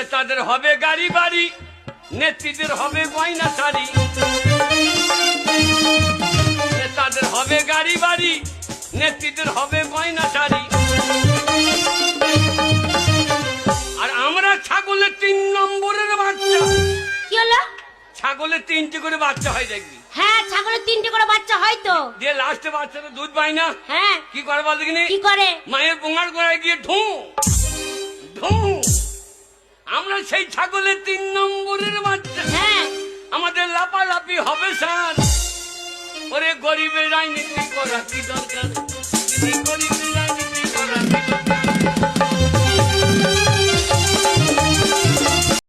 নেতাদের হবে গাড়ি বাড়ি নেত্রীদের হবে গয়না শাড়ি। নেতাদের হবে গাড়ি বাড়ি নেত্রীদের হবে গয়না শাড়ি। আর আমরা ছাগলের তিন নম্বরের বাচ্চা। কি হলো? ছাগলের তিনটে করে বাচ্চা হয় দেখবি। হ্যাঁ ছাগলের তিনটে করে বাচ্চা হয় তো। দিয়ে লাস্টে বাচ্চাটা দুধ পায় না হ্যাঁ। কি করে বল দেখিনি? কি করে? মায়ের পোঙার গোড়ায় গিয়ে ঢু ঢু। সেই ছাগলের তিন নম্বরের বাচ্চা। হ্যাঁ। আমাদের লাপালাপি হবে স্যার। ওরে গরিবের রাজনীতি করা কি দরকার?